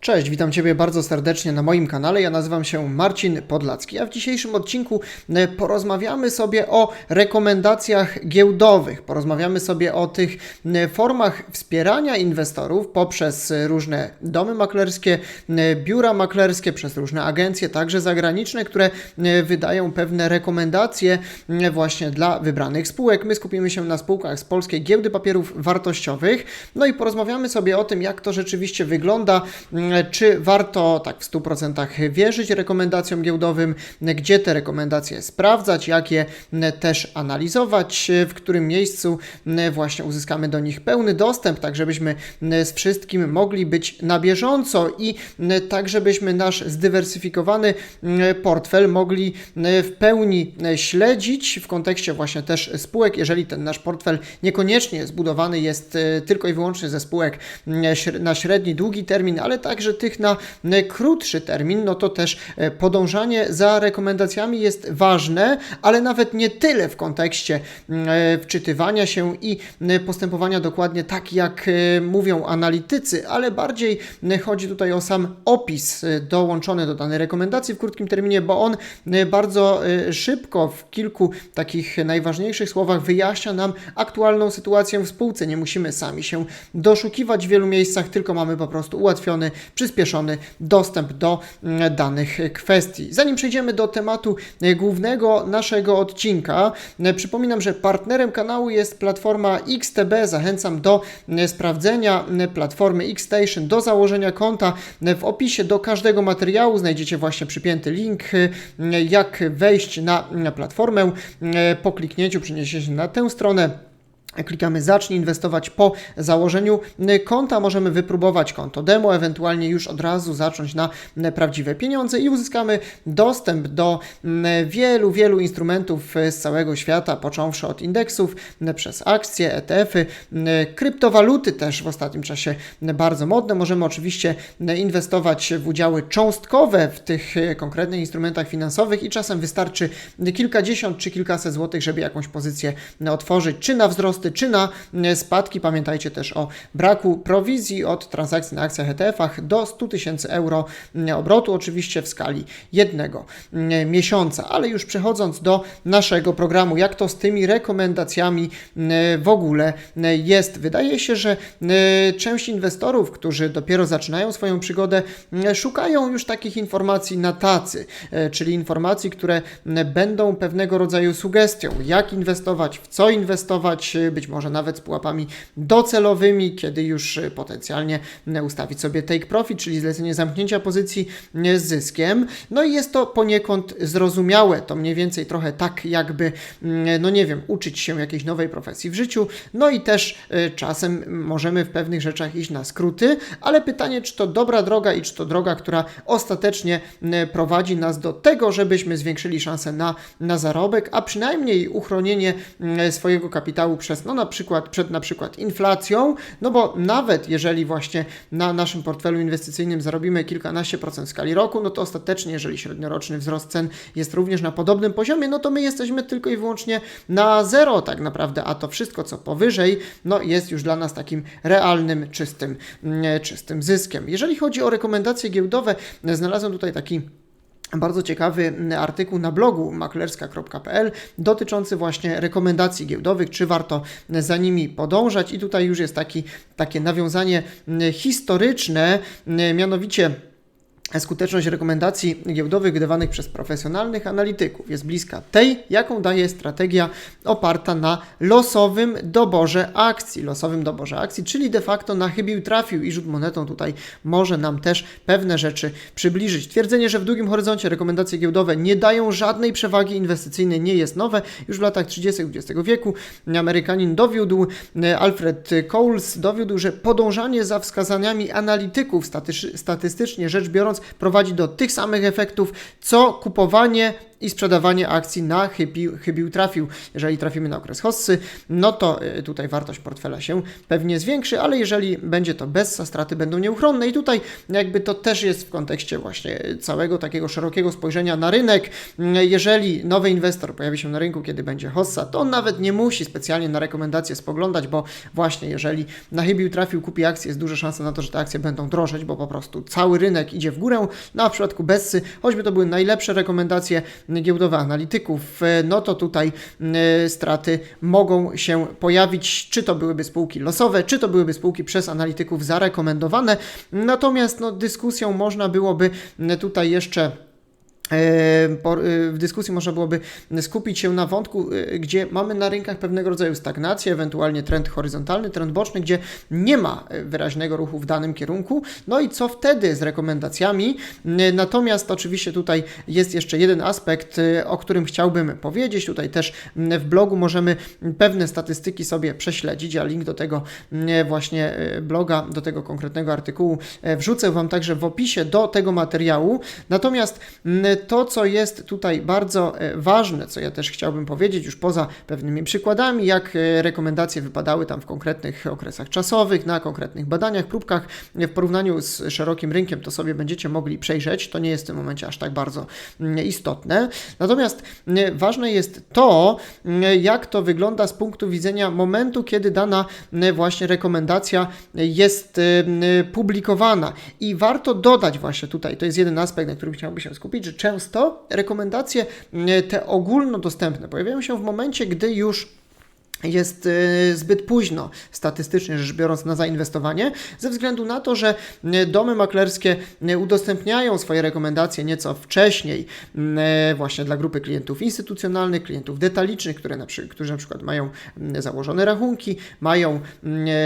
Cześć, witam Ciebie bardzo serdecznie na moim kanale. Ja nazywam się Marcin Podlacki, a w dzisiejszym odcinku e, porozmawiamy sobie o rekomendacjach giełdowych. Porozmawiamy sobie o tych e, formach wspierania inwestorów poprzez e, różne domy maklerskie, biura maklerskie, przez różne agencje, także zagraniczne, które wydają pewne rekomendacje właśnie dla wybranych spółek. My skupimy się na spółkach z Polskiej Giełdy Papierów Wartościowych. No i porozmawiamy sobie o tym, jak to rzeczywiście wygląda, czy warto tak w 100% wierzyć rekomendacjom giełdowym, gdzie te rekomendacje sprawdzać, jak je też analizować, w którym miejscu właśnie uzyskamy do nich pełny dostęp, tak żebyśmy z wszystkim mogli być na bieżąco i tak żebyśmy nasz zdywersyfikowany portfel mogli w pełni śledzić w kontekście właśnie też spółek, jeżeli ten nasz portfel niekoniecznie zbudowany jest tylko i wyłącznie ze spółek na średni, długi termin, ale także tych na m, krótszy termin, no to też e, podążanie za rekomendacjami jest ważne, ale nawet nie tyle w kontekście m, e, wczytywania się i postępowania dokładnie tak, jak e, mówią analitycy, ale bardziej chodzi tutaj o sam opis e, dołączony do danej rekomendacji w krótkim terminie, bo on e, bardzo e, szybko w kilku takich najważniejszych słowach wyjaśnia nam aktualną sytuację w spółce. Nie musimy sami się doszukiwać w wielu miejscach, tylko mamy po prostu ułatwiony, przyspieszony dostęp do mm, danych kwestii. Zanim przejdziemy do tematu e, głównego naszego odcinka, e, przypominam, że partnerem kanału jest platforma XTB. Zachęcam do e, sprawdzenia platformy Xstation, do założenia konta. W opisie do każdego materiału znajdziecie właśnie przypięty link, jak wejść na platformę. Po kliknięciu przeniesie się na tę stronę. Klikamy zacznij inwestować po założeniu konta. Możemy wypróbować konto demo, ewentualnie już od razu zacząć na y, prawdziwe pieniądze i uzyskamy dostęp do y, wielu, wielu instrumentów y, z całego świata, począwszy od indeksów, przez akcje, ETF-y, kryptowaluty też w ostatnim czasie bardzo modne. Możemy oczywiście inwestować w udziały cząstkowe w tych konkretnych instrumentach finansowych i czasem wystarczy kilkadziesiąt czy kilkaset złotych, żeby jakąś pozycję otworzyć, czy na wzrosty, czy na y, spadki. Pamiętajcie też o braku prowizji od transakcji na akcjach ETF-ach do 100 tysięcy euro y, obrotu, oczywiście w skali jednego y, miesiąca. Ale już przechodząc do naszego programu, jak to z tymi rekomendacjami w ogóle jest. Wydaje się, że część inwestorów, którzy dopiero zaczynają swoją przygodę, szukają już takich informacji na tacy, czyli informacji, które będą pewnego rodzaju sugestią, jak inwestować, w co inwestować, być może nawet z pułapami docelowymi, kiedy już y, potencjalnie y, ustawić sobie take profit, czyli zlecenie zamknięcia pozycji y, z zyskiem. No i jest to poniekąd zrozumiałe, to mniej więcej trochę tak jakby, no nie wiem, uczyć się jakiejś nowej profesji w życiu, no i też czasem możemy w pewnych rzeczach iść na skróty, ale pytanie, czy to dobra droga i czy to droga, która ostatecznie prowadzi nas do tego, żebyśmy zwiększyli szanse na, na zarobek, a przynajmniej uchronienie swojego kapitału przez, no na przykład, przed na przykład inflacją, no bo nawet jeżeli właśnie na naszym portfelu inwestycyjnym zarobimy kilkanaście procent w skali roku, no to ostatecznie, jeżeli średnioroczny wzrost cen jest również na podobnym poziomie, no to my jesteśmy tylko i wyłącznie na zero tak naprawdę, a to wszystko, co powyżej, no jest już dla nas takim realnym, czystym, mm, czystym zyskiem. Jeżeli chodzi o rekomendacje giełdowe, znalazłem tutaj taki bardzo ciekawy mm, artykuł na blogu maklerska.pl dotyczący właśnie rekomendacji giełdowych, czy warto za nimi podążać. I tutaj już jest taki, takie nawiązanie mm, historyczne, mm, mianowicie skuteczność rekomendacji giełdowych wydawanych przez profesjonalnych analityków jest bliska tej, jaką daje strategia oparta na losowym doborze akcji. Losowym doborze akcji, czyli de facto na chybił trafił i rzut monetą tutaj może nam też pewne rzeczy przybliżyć. Twierdzenie, że w długim horyzoncie rekomendacje giełdowe nie dają żadnej przewagi inwestycyjnej nie jest nowe. Już w latach 30. XX wieku Amerykanin dowiódł, e, Alfred Coles dowiódł, że podążanie za wskazaniami analityków statys- statystycznie rzecz biorąc prowadzi do tych samych efektów, co kupowanie i sprzedawanie akcji na chybił, chybił trafił. Jeżeli trafimy na okres hossy, no to y, tutaj wartość portfela się pewnie zwiększy, ale jeżeli będzie to bez, straty będą nieuchronne i tutaj jakby to też jest w kontekście właśnie całego takiego szerokiego spojrzenia na rynek. Jeżeli nowy inwestor pojawi się na rynku, kiedy będzie hossa, to on nawet nie musi specjalnie na rekomendacje spoglądać, bo właśnie jeżeli na chybił trafił, kupi akcję, jest duża szansa na to, że te akcje będą drożeć, bo po prostu cały rynek idzie w górę. No a w przypadku Bessy, choćby to były najlepsze rekomendacje giełdowe analityków, no to tutaj y, straty mogą się pojawić, czy to byłyby spółki losowe, czy to byłyby spółki przez analityków zarekomendowane. Natomiast no, dyskusją można byłoby tutaj jeszcze w dyskusji można byłoby skupić się na wątku, gdzie mamy na rynkach pewnego rodzaju stagnację, ewentualnie trend horyzontalny, trend boczny, gdzie nie ma wyraźnego ruchu w danym kierunku. No i co wtedy z rekomendacjami? Natomiast oczywiście tutaj jest jeszcze jeden aspekt, o którym chciałbym powiedzieć. Tutaj też w blogu możemy pewne statystyki sobie prześledzić, a link do tego właśnie bloga, do tego konkretnego artykułu wrzucę Wam także w opisie do tego materiału. Natomiast to, co jest tutaj bardzo e, ważne, co ja też chciałbym powiedzieć, już poza pewnymi przykładami, jak e, rekomendacje wypadały tam w konkretnych okresach czasowych, na konkretnych badaniach, próbkach, w porównaniu z szerokim rynkiem, to sobie będziecie mogli przejrzeć. To nie jest w tym momencie aż tak bardzo mm, istotne. Natomiast mm, ważne jest to, mm, jak to wygląda z punktu widzenia momentu, kiedy dana właśnie rekomendacja jest publikowana. I warto dodać właśnie tutaj, to jest jeden aspekt, na którym chciałbym się skupić, że często rekomendacje mm, te ogólnodostępne pojawiają się w momencie, gdy już jest y, zbyt późno, statystycznie rzecz biorąc, na zainwestowanie, ze względu na to, że y, domy maklerskie y, udostępniają swoje rekomendacje nieco wcześniej, właśnie dla grupy klientów instytucjonalnych, klientów detalicznych, które na którzy na przykład mają założone rachunki, mają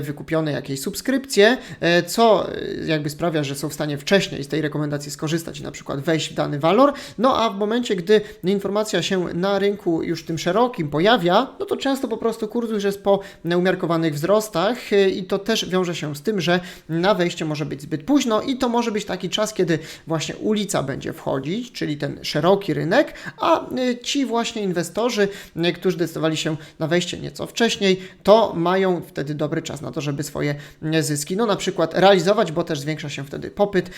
wykupione jakieś subskrypcje, co jakby sprawia, że są w stanie wcześniej z tej rekomendacji skorzystać i na przykład wejść w dany walor. No a w momencie, gdy informacja się na rynku już tym szerokim pojawia, no to często po prostu prostu kurs już jest po umiarkowanych wzrostach y, i to też wiąże się z tym, że na wejście może być zbyt późno i to może być taki czas, kiedy właśnie ulica będzie wchodzić, czyli ten szeroki rynek, a y, ci właśnie inwestorzy, y, którzy decydowali się na wejście nieco wcześniej, to mają wtedy dobry czas na to, żeby swoje zyski, no na przykład realizować, bo też zwiększa się wtedy popyt,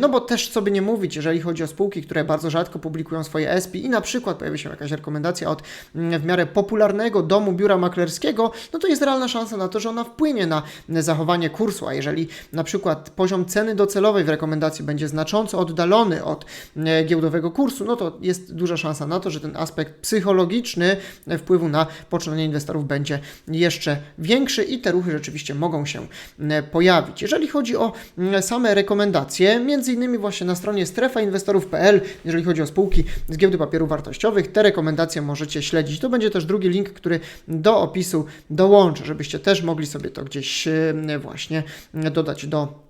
no bo też co by nie mówić, jeżeli chodzi o spółki, które bardzo rzadko publikują swoje SP i na przykład pojawi się jakaś rekomendacja od w miarę popularnego domu biura maklerskiego, no to jest realna szansa na to, że ona wpłynie na zachowanie kursu, a jeżeli na przykład poziom ceny docelowej w rekomendacji będzie znacząco oddalony od e, giełdowego kursu, no to jest duża szansa na to, że ten aspekt psychologiczny wpływu na poczynanie inwestorów będzie jeszcze większy i te ruchy rzeczywiście mogą się e, pojawić. Jeżeli chodzi o same rekomendacje, między innymi właśnie na stronie strefainwestorów.pl, jeżeli chodzi o spółki z giełdy papierów wartościowych, te rekomendacje możecie śledzić. To będzie też drugi link, który do opisu dołączę, żebyście też mogli sobie to gdzieś właśnie dodać do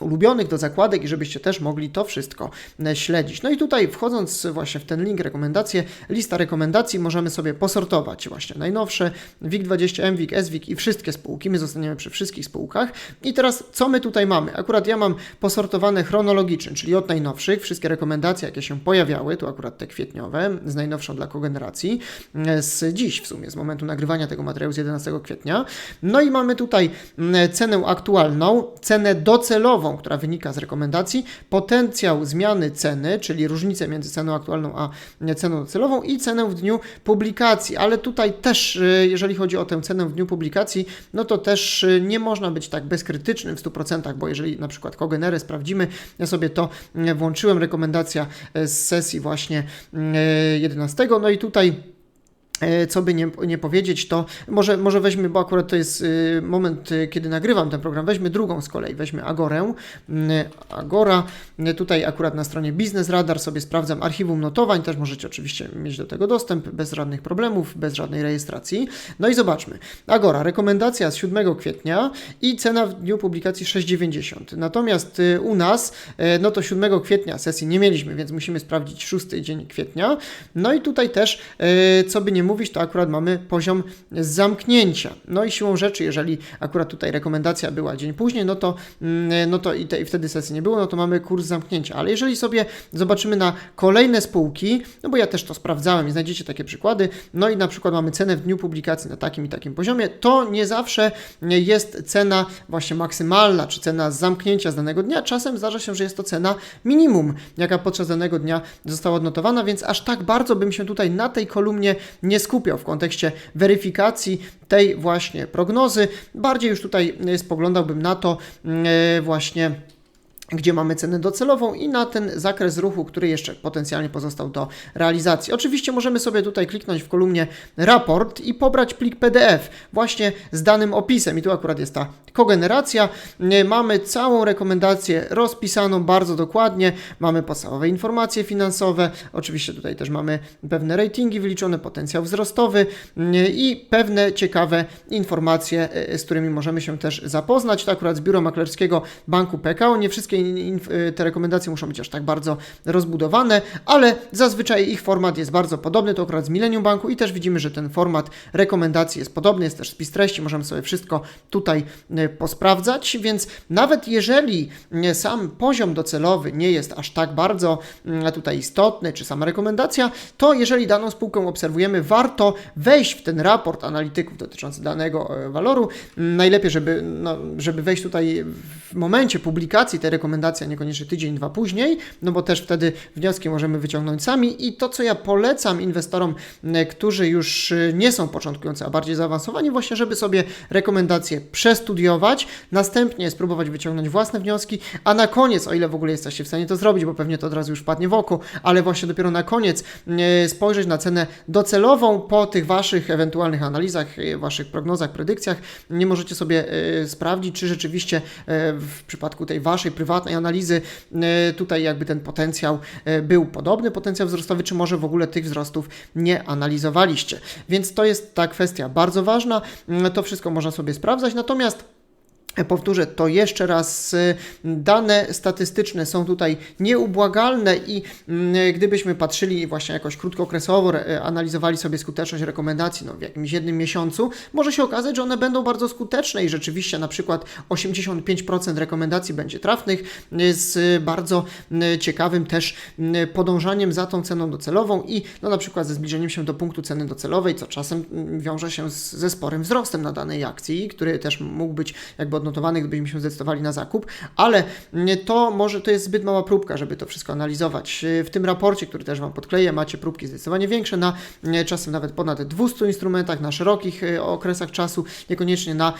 ulubionych do zakładek i żebyście też mogli to wszystko e, śledzić. No i tutaj wchodząc właśnie w ten link rekomendacje, lista rekomendacji możemy sobie posortować właśnie najnowsze WIG20, MWIG, SWIG i wszystkie spółki. My zostaniemy przy wszystkich spółkach. I teraz co my tutaj mamy? Akurat ja mam posortowane chronologicznie, czyli od najnowszych, wszystkie rekomendacje, jakie się pojawiały, tu akurat te kwietniowe, z najnowszą dla kogeneracji, e, z dziś w sumie, z momentu nagrywania tego materiału z 11 kwietnia. No i mamy tutaj cenę aktualną, cenę docelową, która wynika z rekomendacji, potencjał zmiany ceny, czyli różnicę między ceną aktualną a ceną docelową i cenę w dniu publikacji, ale tutaj też, y, jeżeli chodzi o tę cenę w dniu publikacji, no to też y, nie można być tak bezkrytycznym w 100%, bo jeżeli na przykład kogenery sprawdzimy, ja sobie to y, włączyłem, rekomendacja z sesji właśnie 11, no i tutaj co by nie, nie powiedzieć, to może, może weźmy, bo akurat to jest y, moment, y, kiedy nagrywam ten program, weźmy drugą z kolei, weźmy Agorę. Mm, Agora, y, tutaj akurat na stronie Business Radar sobie sprawdzam archiwum notowań, też możecie oczywiście mieć do tego dostęp bez żadnych problemów, bez żadnej rejestracji. No i zobaczmy. Agora, rekomendacja z 7 kwietnia i cena w dniu publikacji 6,90. Natomiast u nas, no to 7 kwietnia sesji nie mieliśmy, więc musimy sprawdzić 6 dzień kwietnia. No i tutaj też, co by nie mówić, to akurat mamy poziom zamknięcia. No i siłą rzeczy, jeżeli akurat tutaj rekomendacja była dzień później, no to, mm, no to i, te, i wtedy sesji nie było, no to mamy kurs zamknięcia. Ale jeżeli sobie zobaczymy na kolejne spółki, no bo ja też to sprawdzałem i znajdziecie takie przykłady, no i na przykład mamy cenę w dniu publikacji na takim i takim poziomie, to nie zawsze jest cena właśnie maksymalna, czy cena zamknięcia z danego dnia. Czasem zdarza się, że jest to cena minimum, jaka podczas danego dnia została odnotowana, więc aż tak bardzo bym się tutaj na tej kolumnie nie skupiał w kontekście weryfikacji tej właśnie prognozy. Bardziej już tutaj spoglądałbym na to e, właśnie gdzie mamy cenę docelową i na ten zakres ruchu, który jeszcze potencjalnie pozostał do realizacji. Oczywiście możemy sobie tutaj kliknąć w kolumnie raport i pobrać plik PDF właśnie z danym opisem i tu akurat jest ta kogeneracja. Mamy całą rekomendację rozpisaną bardzo dokładnie, mamy podstawowe informacje finansowe, oczywiście tutaj też mamy pewne ratingi wyliczone, potencjał wzrostowy i pewne ciekawe informacje, z którymi możemy się też zapoznać. To akurat z biura maklerskiego Banku PKO, nie wszystkie te rekomendacje muszą być aż tak bardzo rozbudowane, ale zazwyczaj ich format jest bardzo podobny, to akurat z Millennium Banku i też widzimy, że ten format rekomendacji jest podobny, jest też spis treści, możemy sobie wszystko tutaj y, posprawdzać, więc nawet jeżeli y, sam poziom docelowy nie jest aż tak bardzo tutaj istotny, czy sama rekomendacja, to jeżeli daną spółkę obserwujemy, warto wejść w ten raport analityków dotyczący danego waloru. Najlepiej, żeby, no, żeby wejść tutaj w momencie publikacji tej rekomendacji, rekomendacja, niekoniecznie tydzień, dwa później, no bo też wtedy wnioski możemy wyciągnąć sami. I to, co ja polecam inwestorom, którzy już y, nie są początkujący, a bardziej zaawansowani, właśnie, żeby sobie rekomendacje przestudiować, następnie spróbować wyciągnąć własne wnioski, a na koniec, o ile w ogóle jesteście w stanie to zrobić, bo pewnie to od razu już padnie w oko, ale właśnie dopiero na koniec y, spojrzeć na cenę docelową po tych Waszych ewentualnych analizach, y, Waszych prognozach, predykcjach, nie możecie sobie sprawdzić, czy rzeczywiście w przypadku tej Waszej prywatnej prywatnej analizy e, tutaj jakby ten potencjał e, był podobny, potencjał wzrostowy, czy może w ogóle tych wzrostów nie analizowaliście. Więc to jest ta kwestia bardzo ważna, mm, to wszystko można sobie sprawdzać, natomiast Powtórzę to jeszcze raz. Dane statystyczne są tutaj nieubłagalne i mm, gdybyśmy patrzyli właśnie jakoś krótkookresowo, analizowali sobie skuteczność rekomendacji no, w jakimś jednym miesiącu, może się okazać, że one będą bardzo skuteczne i rzeczywiście na przykład 85% rekomendacji będzie trafnych z bardzo mm, ciekawym też mm, podążaniem za tą ceną docelową i no, na przykład ze zbliżeniem się do punktu ceny docelowej, co czasem wiąże się z, ze sporym wzrostem na danej akcji, który też mógł być jakby odnotowany odnotowanych, gdybyśmy się zdecydowali na zakup, ale to może to jest zbyt mała próbka, żeby to wszystko analizować. W tym raporcie, który też Wam podkleję, macie próbki zdecydowanie większe na czasem nawet ponad 200 instrumentach, na szerokich e, okresach czasu, niekoniecznie na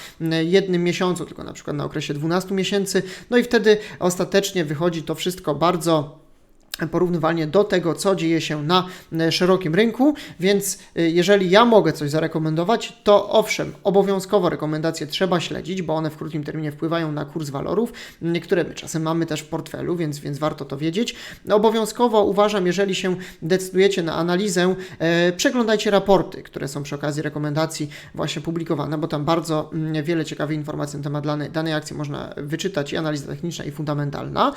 jednym miesiącu, tylko na przykład na okresie 12 miesięcy. No i wtedy ostatecznie wychodzi to wszystko bardzo porównywalnie do tego, co dzieje się na e, szerokim rynku, więc e, jeżeli ja mogę coś zarekomendować, to owszem, obowiązkowo rekomendacje trzeba śledzić, bo one w krótkim terminie wpływają na kurs walorów, które my czasem mamy też w portfelu, więc, więc warto to wiedzieć. Obowiązkowo uważam, jeżeli się decydujecie na analizę, e, przeglądajcie raporty, które są przy okazji rekomendacji właśnie publikowane, bo tam bardzo wiele ciekawych informacji na temat danej, danej akcji można wyczytać i analiza techniczna i fundamentalna.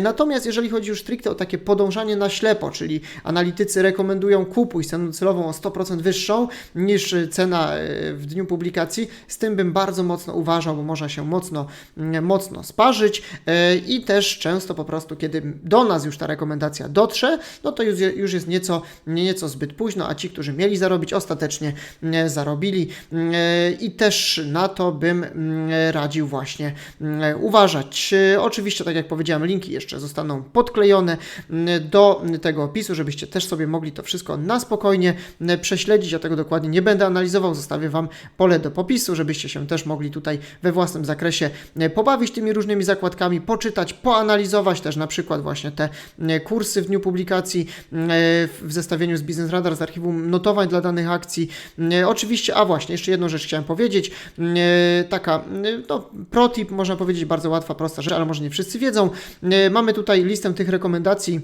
Natomiast jeżeli chodzi już stricte o takie takie podążanie na ślepo, czyli analitycy rekomendują kupuj z ceną docelową o 100% wyższą niż cena e, w dniu publikacji. Z tym bym bardzo mocno uważał, bo można się mocno, mocno sparzyć e, i też często po prostu, kiedy do nas już ta rekomendacja dotrze, no to już, już jest nieco, nieco zbyt późno, a ci, którzy mieli zarobić, ostatecznie zarobili e, i też na to bym radził właśnie uważać. Oczywiście, tak jak powiedziałem, linki jeszcze zostaną podklejone do tego opisu, żebyście też sobie mogli to wszystko na spokojnie prześledzić. Ja tego dokładnie nie będę analizował, zostawię Wam pole do popisu, żebyście się też mogli tutaj we własnym zakresie pobawić tymi różnymi zakładkami, poczytać, poanalizować też na przykład właśnie te kursy w dniu publikacji w zestawieniu z Business Radar, z archiwum notowań dla danych akcji. Oczywiście, a właśnie, jeszcze jedną rzecz chciałem powiedzieć, taka no, protip, można powiedzieć, bardzo łatwa, prosta rzecz, ale może nie wszyscy wiedzą. Mamy tutaj listę tych rekomendacji,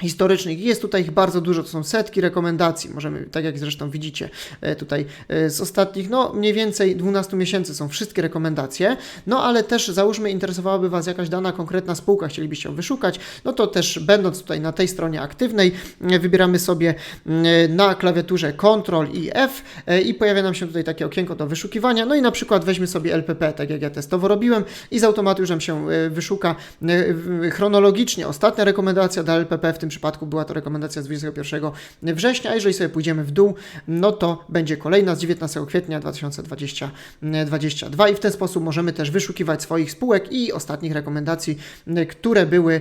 historycznych. Jest tutaj ich bardzo dużo, to są setki rekomendacji. Możemy, tak jak zresztą widzicie e, tutaj e, z ostatnich, no mniej więcej 12 miesięcy są wszystkie rekomendacje. No ale też załóżmy, interesowałaby Was jakaś dana konkretna spółka, chcielibyście ją wyszukać, no to też będąc tutaj na tej stronie aktywnej, e, wybieramy sobie mm, na klawiaturze Ctrl i F i pojawia nam się tutaj takie okienko do wyszukiwania. No i na przykład weźmy sobie LPP, tak jak ja testowo robiłem i z automatu już nam się wyszuka chronologicznie ostatnia rekomendacja dla LPP w tym przypadku była to rekomendacja z 21 września, jeżeli sobie pójdziemy w dół, no to będzie kolejna z 19 kwietnia 2022 i w ten sposób możemy też wyszukiwać swoich spółek i ostatnich rekomendacji, które były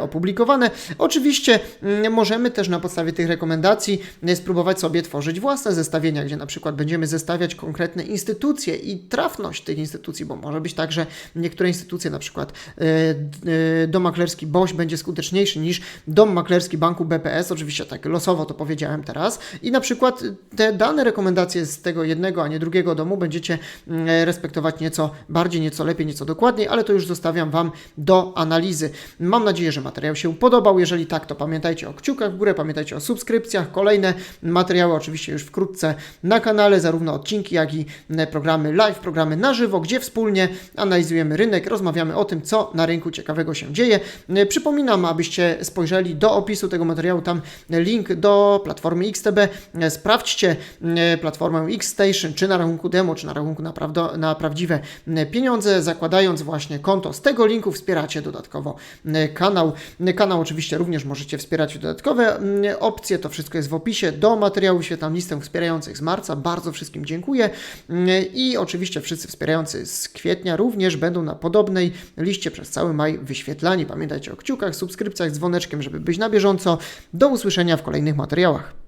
opublikowane. Oczywiście możemy też na podstawie tych rekomendacji spróbować sobie tworzyć własne zestawienia, gdzie na przykład będziemy zestawiać konkretne instytucje i trafność tych instytucji, bo może być tak, że niektóre instytucje, na przykład e, e, dom maklerski BOŚ będzie skuteczniejszy niż dom maklerski banku BPS, oczywiście tak losowo to powiedziałem teraz i na przykład te dane rekomendacje z tego jednego, a nie drugiego domu będziecie mm, respektować nieco bardziej, nieco lepiej, nieco dokładniej, ale to już zostawiam Wam do analizy. Mam nadzieję, że materiał się podobał. Jeżeli tak, to pamiętajcie o kciukach w górę, pamiętajcie o subskrypcjach. Kolejne materiały oczywiście już wkrótce na kanale, zarówno odcinki, jak i mm, programy live, programy na żywo, gdzie wspólnie analizujemy rynek, rozmawiamy o tym, co na rynku ciekawego się dzieje. E, Przypominam, abyście spojrzeli do opisu tego materiału, tam link do platformy XTB. Sprawdźcie e, platformę Xstation, czy na rachunku demo, czy na rachunku na, prawdo, na prawdziwe e, pieniądze. Zakładając właśnie konto z tego linku, wspieracie dodatkowo e, kanał. Kanał oczywiście również możecie wspierać dodatkowe opcje. To wszystko jest w opisie. Do materiału wyświetlam listę wspierających z marca. Bardzo wszystkim dziękuję. I oczywiście wszyscy wspierający z kwietnia również będą na podobnej liście przez cały maj wyświetlani. Pamiętajcie o kciukach, subskrypcjach, dzwoneczkiem, żeby być na bieżąco. Do usłyszenia w kolejnych materiałach.